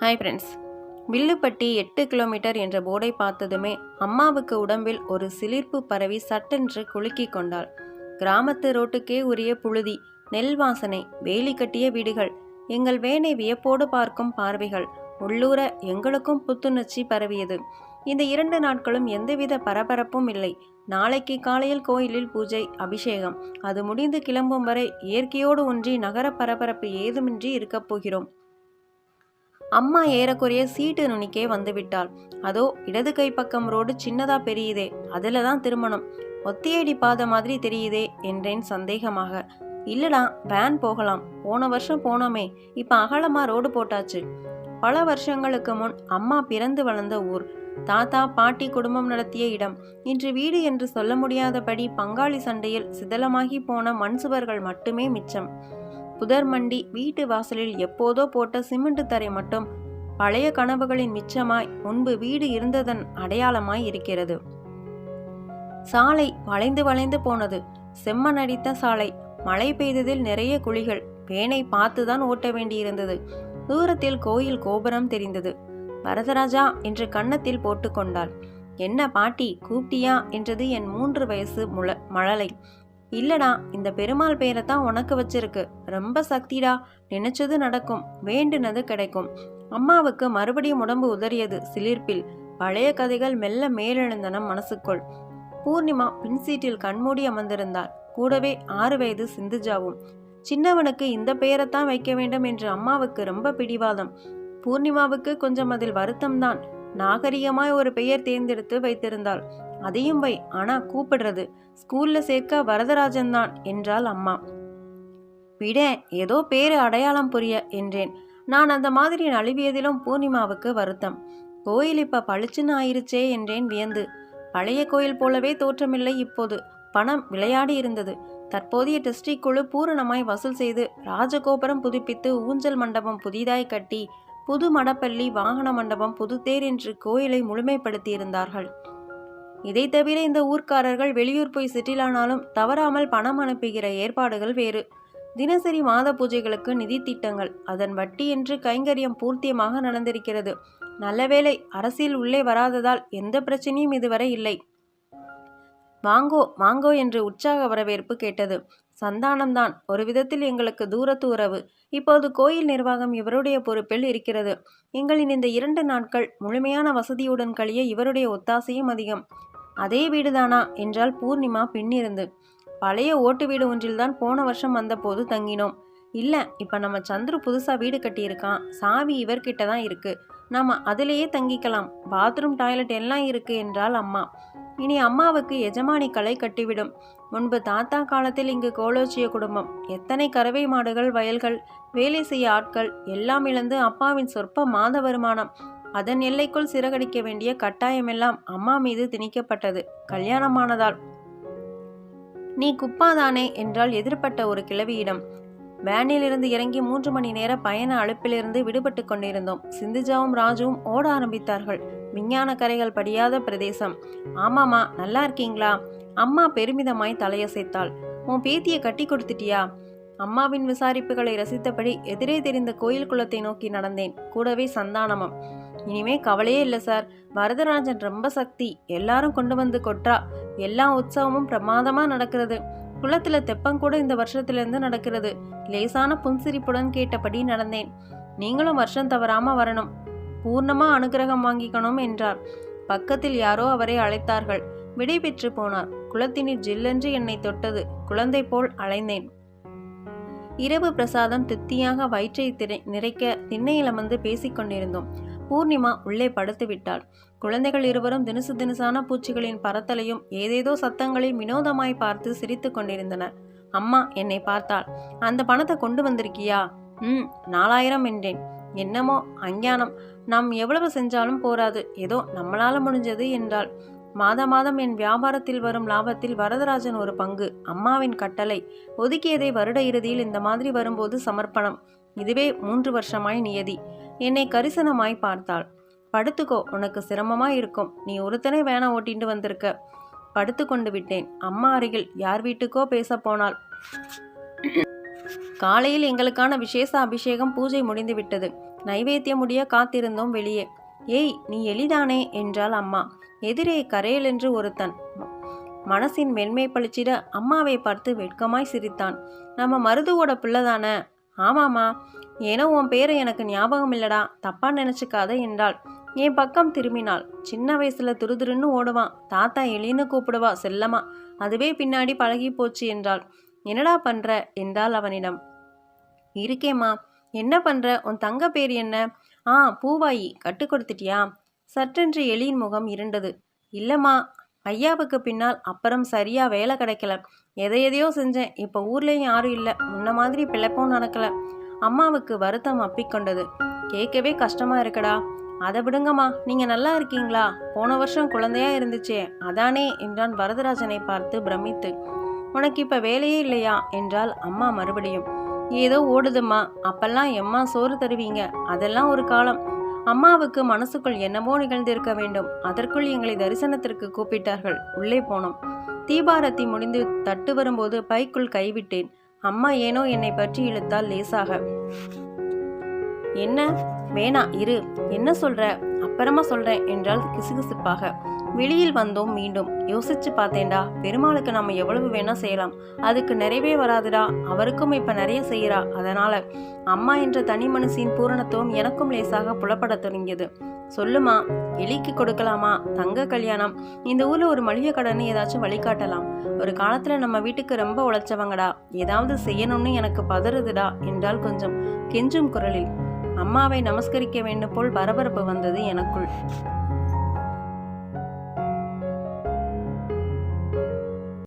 Hi friends வில்லுப்பட்டி எட்டு kilometre என்ற போர்டை பார்த்ததுமே அம்மாவுக்கு உடம்பில் ஒரு சிலிர்ப்பு பரவி சட்டென்று குலுக்கி கொண்டாள். கிராமத்து ரோட்டுக்கே உரிய புழுதி நெல் வாசனை வேலி கட்டிய வீடுகள் எங்கள் வேனை வியப்போடு பார்க்கும் பார்வைகள் உள்ளூர எங்களுக்கும் புத்துணர்ச்சி பரவியது. இந்த இரண்டு நாட்களும் எந்தவித பரபரப்பும் இல்லை. நாளைக்கு காலையில் கோயிலில் பூஜை அபிஷேகம். அது முடிந்து கிளம்பும் வரை இயற்கையோடு ஒன்றி நகர பரபரப்பு ஏதுமின்றி இருக்கப் போகிறோம். அம்மா ஏறக்குறைய சீட்டு நுனிக்கே வந்துவிட்டாள். அதோ இடது கை பக்கம் ரோடு சின்னதா பெரியுதே அதில் தான் திருமணம். ஒத்தியடி பாதை மாதிரி தெரியுதே என்றேன் சந்தேகமாக. இல்லடா வேன் போகலாம். போன வருஷம் போனோமே இப்போ அகலமா ரோடு போட்டாச்சு. பல வருஷங்களுக்கு முன் அம்மா பிறந்து வளர்ந்த ஊர். தாத்தா பாட்டி குடும்பம் நடத்திய இடம். இன்று வீடு என்று சொல்ல முடியாதபடி பங்காளி சண்டையில் சிதலமாகி போன மண் சுவர்கள் மட்டுமே மிச்சம். புதர் மண்டி வீட்டு வாசலில் எப்போதோ போட்ட சிமெண்ட் தரை மட்டும் பழைய கனவுகளின் மிச்சமாய் முன்பு வீடு இருந்ததன் அடையாளமாய் இருக்கிறது. சாலை வளைந்து வளைந்து போனது. செம்மன் அடித்த சாலை. மழை பெய்ததில் நிறைய குழிகள். வேனை பார்த்துதான் ஓட்ட வேண்டியிருந்தது. தூரத்தில் கோயில் கோபுரம் தெரிந்தது. வரதராஜா என்று கன்னத்தில் போட்டுக்கொண்டாள் என்ன பாட்டி கூப்பிட்டியா? என்றது என் மூன்று வயசு முள மழலை. இல்லடா இந்த பெருமாள் பேரை தான் உனக்கு வச்சிருக்கு. ரொம்ப சக்திடா நினைச்சது நடக்கும் வேண்டுனது கிடைக்கும். அம்மாவுக்கு மறுபடியும் உடம்பு உதறியது சிலிர்ப்பில். பழைய கதைகள் மெல்ல மேலெழுந்தன மனசுக்குள். பூர்ணிமா பின்சீட்டில் கண்மூடி அமர்ந்திருந்தார். கூடவே ஆறு வயது சிந்துஜாவும். சின்னவனுக்கு இந்த பெயரைத்தான் வைக்க வேண்டும் என்று அம்மாவுக்கு ரொம்ப பிடிவாதம். பூர்ணிமாவுக்கு கொஞ்சம் அதில் வருத்தம்தான். நாகரிகமாய் ஒரு பெயர் தேர்ந்தெடுத்து வைத்திருந்தாள். அதையும் வை. ஆனா கூப்பிடுறது ஸ்கூல்ல சேர்க்க வரதராஜன் தான் என்றாள் அம்மா. விட ஏதோ பேரு அடையாளம் புரிய என்றேன். நான் அந்த மாதிரி நழுவியதிலும் பூர்ணிமாவுக்கு வருத்தம். கோயில் இப்ப பளிச்சுன்னு ஆயிருச்சே என்றேன் வியந்து. பழைய கோயில் போலவே தோற்றமில்லை இப்போது. பணம் விளையாடி இருந்தது. தற்போதைய டிஸ்ட்ரிக் குழு பூரணமாய் வசூல் செய்து ராஜகோபுரம் புதுப்பித்து ஊஞ்சல் மண்டபம் புதிதாய் கட்டி புது மடப்பள்ளி வாகன மண்டபம் புதுத்தேர் என்று கோயிலை முழுமைப்படுத்தியிருந்தார்கள். இதை தவிர இந்த ஊர்க்காரர்கள் வெளியூர் போய் சிற்றிலானாலும் தவறாமல் பணம் அனுப்புகிற ஏற்பாடுகள் வேறு. தினசரி மாத பூஜைகளுக்கு நிதி திட்டங்கள். அதன் வட்டி என்று கைங்கரியம் பூர்த்தியமாக நடந்திருக்கிறது. நல்லவேளை அரசியல் உள்ளே வராததால் எந்த பிரச்சனையும் இதுவரை இல்லை. வாங்கோ வாங்கோ என்று உற்சாக வரவேற்பு கேட்டது. சந்தானம்தான். ஒரு விதத்தில் எங்களுக்கு தூரத்து உறவு. இப்போது கோயில் நிர்வாகம் இவருடைய பொறுப்பில் இருக்கிறது. எங்களின் இந்த இரண்டு நாட்கள் முழுமையான வசதியுடன் கழிய இவருடைய ஒத்தாசையும் அதிகம். அதே வீடுதானா? என்றால் பூர்ணிமா பின்னிருந்து. பழைய ஓட்டு வீடு ஒன்றில்தான் போன வருஷம் வந்தபோது தங்கினோம். இல்லை இப்போ நம்ம சந்துரு புதுசாக வீடு கட்டியிருக்கான். சாவி இவர்கிட்ட தான் இருக்கு. நாம் அதிலேயே தங்கிக்கலாம். பாத்ரூம் டாய்லெட் எல்லாம் இருக்கு என்றால் அம்மா. இனி அம்மாவுக்கு எஜமானி கலை கட்டிவிடும். முன்பு தாத்தா காலத்தில் இங்கு கோலோச்சிய குடும்பம். எத்தனை கறவை மாடுகள் வயல்கள் வேலை செய்ய ஆட்கள் எல்லாம் இழந்து அப்பாவின் சொற்ப மாத வருமானம். அதன் எல்லைக்குள் சிறகடிக்க வேண்டிய கட்டாயமெல்லாம் அம்மா மீது திணிக்கப்பட்டது. கல்யாணமானதால். நீ குப்பாதானே என்றால் எதிர்பட்ட ஒரு கிழவியிடம். வேனிலிருந்து இறங்கி மூன்று மணி நேர பயண அழுப்பிலிருந்து விடுபட்டு கொண்டிருந்தோம். சிந்துஜாவும் ராஜுவும் ஓட ஆரம்பித்தார்கள். விஞ்ஞான கரைகள் படியாத பிரதேசம். ஆமாமா நல்லா இருக்கீங்களா? அம்மா பெருமிதமாய் தலையசைத்தாள். உன் பேத்தியை கட்டி கொடுத்துட்டியா? அம்மாவின் விசாரிப்புகளை ரசித்தபடி எதிரே தெரிந்த கோயில் குளத்தை நோக்கி நடந்தேன். கூடவே சந்தானமம். இனிமே கவலையே இல்லை சார். வரதராஜன் ரொம்ப சக்தி. எல்லாரும் கொண்டு வந்து கொற்றா எல்லா உற்சவமும் பிரமாதமா நடக்கிறது. குளத்துல தெப்பம் கூட இந்த வருஷத்திலிருந்து நடக்கிறது. லேசான புன்சிரிப்புடன் கேட்டபடி நடந்தேன். நீங்களும் வருஷம் தவறாம வரணும். பூர்ணமா அனுகிரகம் வாங்கிக்கணும் என்றார். பக்கத்தில் யாரோ அவரை அழைத்தார்கள். விடை பெற்று போனார். குளத்தினில் ஜில்லென்று என்னை தொட்டது. குழந்தை போல் அலைந்தேன். இரவு பிரசாதம் திருப்தியாக வயிற்றை திரை நிறைக்க திண்ணையில் அமர்ந்து பேசிக்கொண்டிருந்தோம் பூர்ணிமா உள்ளே படுத்து விட்டாள். குழந்தைகள் இருவரும் தினுசு தினுசான பூச்சிகளின் பறத்தலையும் ஏதேதோ சத்தங்களையும் வினோதமாய் பார்த்து சிரித்து கொண்டிருந்தனர். அம்மா என்னை பார்த்தாள். அந்த பணத்தை கொண்டு வந்திருக்கியா? ம் நாலாயிரம் என்றேன். என்னமோ அஞ்ஞானம். நாம் எவ்வளவு செஞ்சாலும் போராது. ஏதோ நம்மளால முடிஞ்சது என்றாள். மாத மாதம் என் வியாபாரத்தில் வரும் லாபத்தில் வரதராஜன் ஒரு பங்கு அம்மாவின் கட்டளை. ஒதுக்கியதை வருட இறுதியில் இந்த மாதிரி வரும்போது சமர்ப்பணம். இதுவே மூன்று வருஷமாய் நியதி. என்னை கரிசனமாய் பார்த்தாள். படுத்துக்கோ உனக்கு சிரமமாய் இருக்கும். நீ ஒருத்தனை வேணா ஓட்டிட்டு வந்திருக்க. படுத்து கொண்டு விட்டேன். அம்மா அருகில் யார் வீட்டுக்கோ பேச போனாள். காலையில் எங்களுக்கான விசேஷ அபிஷேகம் பூஜை முடிந்து விட்டது நைவேத்தியம் முடிய காத்திருந்தோம் வெளியே. ஏய் நீ எளிதானே என்றாள் அம்மா. எதிரே கரையலென்று ஒருத்தன். மனசின் மென்மை பளிச்சிட அம்மாவை பார்த்து வெட்கமாய் சிரித்தான். நம்ம மருதுவோட பிள்ளைதானே? ஆமாம்மா. ஏனோ உன் பேரை எனக்கு ஞாபகம் இல்லடா. தப்பா நினைச்சுக்காத என்றாள். என் பக்கம் திரும்பினாள். சின்ன வயசுல துருதுருன்னு ஓடுவான். தாத்தா எளின்னு கூப்பிடுவா செல்லமா அதுவே பின்னாடி பழகி போச்சு என்றாள். என்னடா பண்ற? என்றாள் அவனிடம். இருக்கேம்மா. என்ன பண்ற? உன் தங்க பேர் என்ன? ஆ பூவாயி. கட்டு கொடுத்துட்டியா? சற்றென்று எலியின் முகம் இருண்டது. இல்லைம்மா. ஐயாவுக்கு பின்னால் அப்புறம் சரியா வேலை கிடைக்கல. எதை எதையோ செஞ்சேன். இப்போ ஊர்லேயும் யாரும் இல்லை. முன்ன மாதிரி பிழைப்பும் நடக்கல. அம்மாவுக்கு வருத்தம் அப்பிக்கொண்டது கேட்கவே கஷ்டமா இருக்குடா. அதை விடுங்கம்மா. நீங்க நல்லா இருக்கீங்களா? போன வருஷம் குழந்தையா இருந்துச்சே. அதானே என்றான் வரதராஜனை பார்த்து பிரமித்து. உனக்கு இப்போ வேலையே இல்லையா? என்றால் அம்மா மறுபடியும். ஏதோ ஓடுதும்மா. அப்பெல்லாம் எம்மா சோறு தருவீங்க. அதெல்லாம் ஒரு காலம். அம்மாவுக்கு மனசுக்குள் என்னவோ நிகழ்ந்திருக்க வேண்டும். அதற்குள் எங்களை தரிசனத்திற்கு கூப்பிட்டார்கள். உள்ளே போனோம். தீபாரத்தி முடிந்து தட்டு வரும்போது பைக்குள் கைவிட்டேன். அம்மா ஏனோ என்னை பற்றி இழுத்தால் லேசாக. என்ன? வேணா இரு. என்ன சொல்ற? அப்புறமா சொல்றேன் என்றால் கிசுகிசுப்பாக. வெளியில் வந்தோம் மீண்டும். யோசிச்சு பார்த்தேன்டா பெருமாளுக்கு நம்ம எவ்வளவு வேணா செய்யலாம். அதுக்கு நிறைவே வராதுடா அவருக்கும் இப்ப நிறைய செய்யறா அதனால. அம்மா என்ற தனி மனுஷின் பூரணத்துவம் எனக்கும் லேசாக புலப்படத் தொடங்கியது. சொல்லுமா எலிக்கு கொடுக்கலாமா? தங்க கல்யாணம். இந்த ஊர்ல ஒரு மளிகை கடன் ஏதாச்சும் வழிகாட்டலாம். ஒரு காலத்துல நம்ம வீட்டுக்கு ரொம்ப உழைச்சவங்கடா ஏதாவது செய்யணும்னு எனக்கு பதறுதுடா என்றால் கொஞ்சம் கெஞ்சும் குரலில். அம்மாவை நமஸ்கரிக்க வேண்டும் போல் பரபரப்பு வந்தது எனக்குள்.